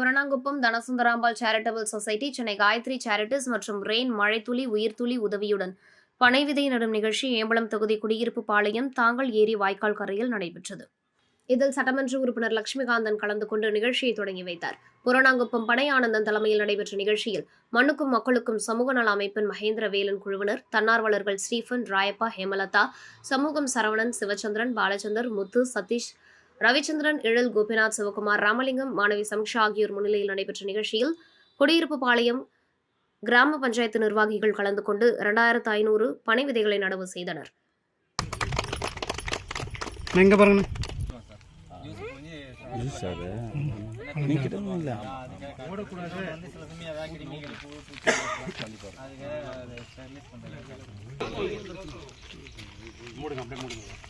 Puranankuppam Dhanasundarambal charitable society Chennai Gayathri charities மற்றும் rain மழைத்துளி உயிர்த்துளி உதவியுடன் பனை விதை நடும் நிகழ்ச்சி ஏம்பலம் தொகுதி குடியிருப்பு பாளையம் தாங்கல் ஏரி வாய்க்கால் கரையில் நடைபெற்றது. இதில் சட்டமன்ற உறுப்பினர் லட்சுமிகாந்தன் கலந்து கொண்டு நிகழ்ச்சியை தொடங்கி வைத்தார். புரணாங்குப்பம் பனை ஆனந்தன் தலைமையில் நடைபெற்ற நிகழ்ச்சியில் மண்ணுக்கும் மக்களுக்கும் சமூக நல அமைப்பின் மகேந்திர வேலன் குழுவினர் தன்னார்வலர்கள் ஸ்டீஃபன் ராயப்பா ஹேமலதா சமூகம் சரவணன் சிவச்சந்திரன் பாலச்சந்தர் முத்து சதீஷ் ரவிச்சந்திரன் எழில் கோபிநாத் சிவகுமார் ராமலிங்கம் மாணவி சம்ஷா ஆகியோர் முன்னிலையில் நடைபெற்ற நிகழ்ச்சியில் குடியிருப்பு பாளையம் கிராம பஞ்சாயத்து நிர்வாகிகள் கலந்து கொண்டு இரண்டாயிரத்து ஐநூறு பனை விதைகளை நடவு செய்தனர். மூடுங்க அப்படியே மூடுங்க.